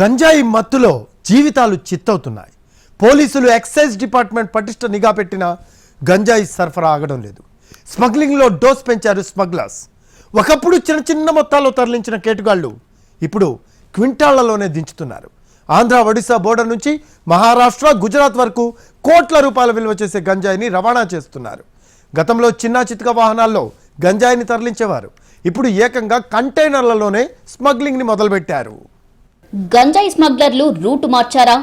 గంజాయి మత్తులో జీవితాలు చిత్తవుతున్నాయి. పోలీసులు ఎక్సైజ్ డిపార్ట్మెంట్ పటిష్ట నిఘా పెట్టిన గంజాయి సరఫరా ఆగడం లేదు. స్మగ్లింగ్లో డోస్ పెంచారు స్మగ్లర్స్. ఒకప్పుడు చిన్న చిన్న మొత్తాల్లో తరలించిన కేటుగాళ్ళు ఇప్పుడు క్వింటాళ్ళలోనే దించుతున్నారు. ఆంధ్ర ఒడిశా బోర్డర్ నుంచి మహారాష్ట్ర గుజరాత్ వరకు కోట్ల రూపాయల విలువ చేసే గంజాయిని రవాణా చేస్తున్నారు. గతంలో చిన్న చితక వాహనాల్లో గంజాయిని తరలించేవారు. ఇప్పుడు ఏకంగా కంటైనర్లలోనే స్మగ్లింగ్ని మొదలుపెట్టారు. గంజాయి స్మగ్లర్లు రూటు మార్చారా?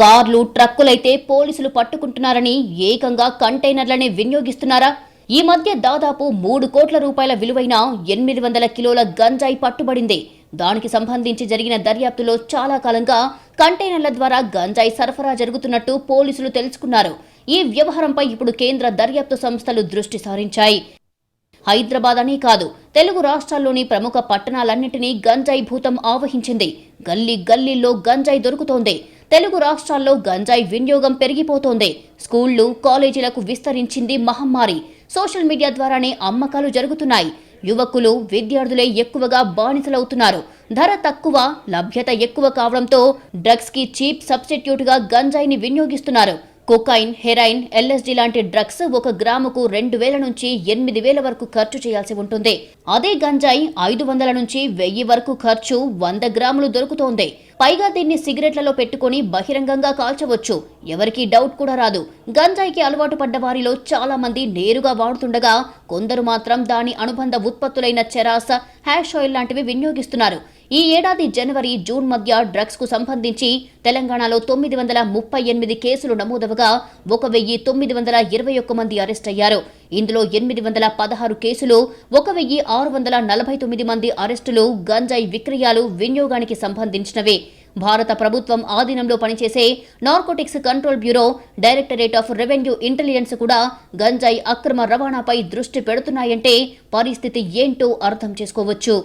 కార్లు ట్రక్కులైతే పోలీసులు పట్టుకుంటున్నారని ఏకంగా కంటైనర్లనే వినియోగిస్తున్నారా? ఈ మధ్య దాదాపు మూడు కోట్ల రూపాయల విలువైన ఎనిమిది వందల కిలోల గంజాయి పట్టుబడింది. దానికి సంబంధించి జరిగిన దర్యాప్తులో చాలా కాలంగా కంటైనర్ల ద్వారా గంజాయి సరఫరా జరుగుతున్నట్టు పోలీసులు తెలుసుకున్నారు. ఈ వ్యవహారంపై ఇప్పుడు కేంద్ర దర్యాప్తు సంస్థలు దృష్టి సారించాయి. హైదరాబాద్ అనే కాదు తెలుగు రాష్ట్రాల్లోని ప్రముఖ పట్టణాలన్నింటినీ గంజాయి భూతం ఆవహించింది. గల్లీ గల్లీల్లో గంజాయి దొరుకుతోంది. తెలుగు రాష్ట్రాల్లో గంజాయి వినియోగం పెరిగిపోతోంది. స్కూళ్ళు కాలేజీలకు విస్తరించింది మహమ్మారి. సోషల్ మీడియా ద్వారానే అమ్మకాలు జరుగుతున్నాయి. యువకులు విద్యార్థులే ఎక్కువగా బానిసలవుతున్నారు. ధర తక్కువ లభ్యత ఎక్కువ కావడంతో డ్రగ్స్కి చీప్ సబ్స్టిట్యూట్గా గంజాయిని వినియోగిస్తున్నారు. కొకైన్ హెరాయిన్ ఎల్ఎస్డి లాంటి డ్రగ్స్ ఒక గ్రాముకు రెండు వేల నుంచి ఎనిమిది వేల వరకు ఖర్చు చేయాల్సి ఉంటుంది. అదే గంజాయి ఐదు వందల నుంచి వెయ్యి వరకు ఖర్చు వంద గ్రాములు దొరుకుతోంది. పైగా దీన్ని సిగరెట్లలో పెట్టుకొని బహిరంగంగా కాల్చవచ్చు. ఎవరికీ డౌట్ కూడా రాదు. గంజాయికి అలవాటు పడ్డ వారిలో చాలా మంది నేరుగా వాడుతుండగా కొందరు మాత్రం దాని అనుబంధ ఉత్పత్తులైన చెరాస హ్యాష్ ఆయిల్ లాంటివి వినియోగిస్తున్నారు. ఈ ఏడాది జనవరి జూన్ మధ్య డ్రగ్స్కు సంబంధించి తెలంగాణలో తొమ్మిది వందల ముప్పై ఎనిమిది కేసులు నమోదవగా ఒక వెయ్యి తొమ్మిది వందల ఇరవై ఒక్క మంది అరెస్ట్ అయ్యారు. ఇందులో ఎనిమిది వందల పదహారు కేసులు ఒక వెయ్యి ఆరు వందల నలభై తొమ్మిది మంది అరెస్టులు గంజాయి విక్రయాలు వినియోగానికి సంబంధించినవే. భారత ప్రభుత్వం ఆధీనంలో పనిచేసే narcotics control bureau directorate of revenue intelligence కూడా గంజాయి అక్రమ రవాణాపై దృష్టి పెడుతున్నాయంటే పరిస్థితి ఏంటో అర్థం చేసుకోవచ్చు.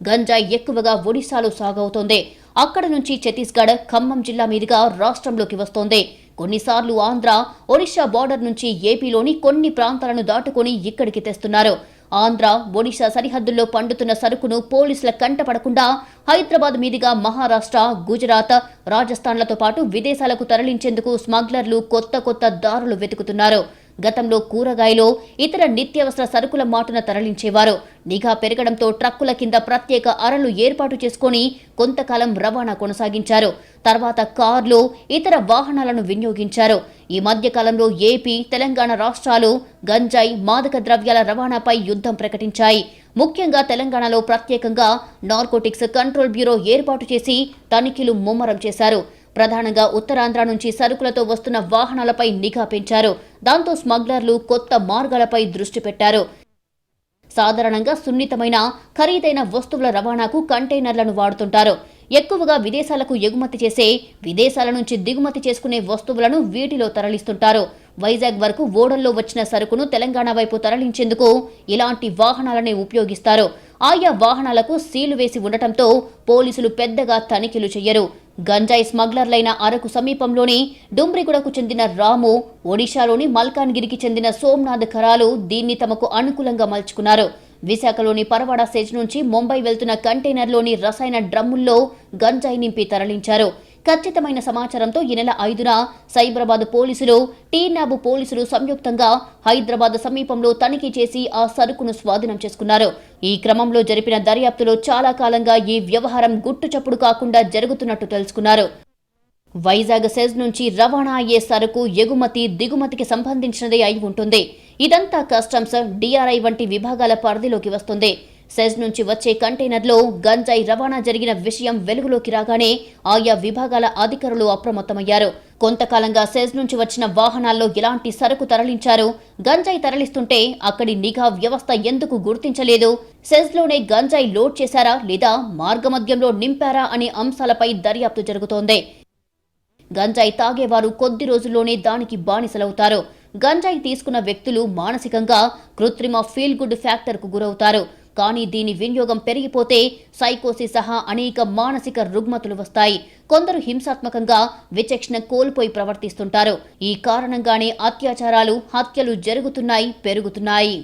గంజాయి ఎక్కువగా ఒడిశాలో సాగవుతోంది. అక్కడ నుంచి ఛత్తీస్గఢ్ ఖమ్మం జిల్లా మీదుగా రాష్ట్రంలోకి వస్తోంది. కొన్నిసార్లు ఆంధ్ర ఒడిశా బార్డర్ నుంచి ఏపీలోని కొన్ని ప్రాంతాలను దాటుకొని ఇక్కడికి తెస్తున్నారు. ఆంధ్ర ఒడిశా సరిహద్దుల్లో పండుతున్న సరుకును పోలీసుల కంటపడకుండా హైదరాబాద్ మీదుగా మహారాష్ట్ర గుజరాత్ రాజస్థాన్లతో పాటు విదేశాలకు తరలించేందుకు స్మగ్లర్లు కొత్త కొత్త దారులు వెతుకుతున్నారు. గతంలో కూరగాయలు ఇతర నిత్యావసర సరుకుల మాటున తరలించేవారు. నిఘా పెరగడంతో ట్రక్కుల కింద ప్రత్యేక అరలు ఏర్పాటు చేసుకొని కొంతకాలం రవాణా కొనసాగించారు. తర్వాత కార్లు ఇతర వాహనాలను వినియోగించారు. ఈ మధ్యకాలంలో ఏపీ తెలంగాణ రాష్ట్రాలు గంజాయి మాదక ద్రవ్యాల రవాణాపై యుద్ధం ప్రకటించాయి. ముఖ్యంగా తెలంగాణలో ప్రత్యేకంగా నార్కోటిక్స్ కంట్రోల్ బ్యూరో ఏర్పాటు చేసి తనిఖీలు ముమ్మరం చేశారు. ప్రధానంగా ఉత్తరాంధ్ర నుంచి సరుకులతో వస్తున్న వాహనాలపై నిఘా పెంచారు. దాంతో స్మగ్లర్లు కొత్త మార్గాలపై దృష్టి పెట్టారు. సాధారణంగా సున్నితమైన ఖరీదైన వస్తువుల రవాణాకు కంటైనర్లను వాడుతుంటారు. ఎక్కువగా విదేశాలకు ఎగుమతి చేసే విదేశాల నుంచి దిగుమతి చేసుకునే వస్తువులను వీటిలో తరలిస్తుంటారు. వైజాగ్ వరకు ఓడల్లో వచ్చిన సరుకును తెలంగాణ వైపు తరలించేందుకు ఇలాంటి వాహనాలనే ఉపయోగిస్తారు. ఆయా వాహనాలకు సీలు వేసి ఉండటంతో పోలీసులు పెద్దగా తనిఖీలు చేయరు గంజాయి స్మగ్లర్లైన అరకు సమీపంలోని డుమ్రిగూడకు చెందిన రాము ఒడిశాలోని మల్కాన్గిరికి చెందిన సోమ్నాథ్ ఖరాలు దీన్ని తమకు అనుకూలంగా మలుచుకున్నారు. విశాఖలోని పరవాడ సేజ్ నుంచి ముంబై వెళ్తున్న కంటైనర్లోని రసాయన డ్రమ్ముల్లో గంజాయి నింపి తరలించారు. ఖచ్చితమైన సమాచారంతో ఈ నెల ఐదున సైబరాబాద్ పోలీసులు టీనాబు పోలీసులు సంయుక్తంగా హైదరాబాద్ సమీపంలో తనిఖీ చేసి ఆ సరుకును స్వాధీనం చేసుకున్నారు. ఈ క్రమంలో జరిపిన దర్యాప్తులో చాలా కాలంగా ఈ వ్యవహారం గుట్టుచప్పుడు కాకుండా జరుగుతున్నట్టు తెలుసుకున్నారు. వైజాగ్ సెజ్ నుంచి రవాణా అయ్యే సరుకు ఎగుమతి దిగుమతికి సంబంధించినదే అయి ఉంటుంది. ఇదంతా కస్టమ్స్ డిఆర్ఐ వంటి విభాగాల పరిధిలోకి వస్తుంది. సెజ్ నుంచి వచ్చే కంటైనర్లో గంజాయి రవాణా జరిగిన విషయం వెలుగులోకి రాగానే ఆయా విభాగాల అధికారులు అప్రమత్తమయ్యారు. కొంతకాలంగా సెజ్ నుంచి వచ్చిన వాహనాల్లో ఎలాంటి సరుకు తరలించారు? గంజాయి తరలిస్తుంటే అక్కడి నిఘా వ్యవస్థ ఎందుకు గుర్తించలేదు? సెజ్లోనే గంజాయి లోడ్ చేశారా లేదా మార్గమధ్యంలో నింపారా అనే అంశాలపై దర్యాప్తు జరుగుతోంది. గంజాయి తాగేవారు కొద్ది రోజుల్లోనే దానికి బానిసలవుతారు. గంజాయి తీసుకున్న వ్యక్తులు మానసికంగా కృత్రిమ ఫీల్ గుడ్ ఫ్యాక్టర్కు గురవుతారు. కానీ దీని వినియోగం పెరిగిపోతే సైకోసి సహా అనేక మానసిక రుగ్మతులు వస్తాయి. కొందరు హింసాత్మకంగా విచక్షణ కోల్పోయి ప్రవర్తిస్తుంటారు. ఈ కారణంగానే అత్యాచారాలు హత్యలు జరుగుతున్నాయి పెరుగుతున్నాయి.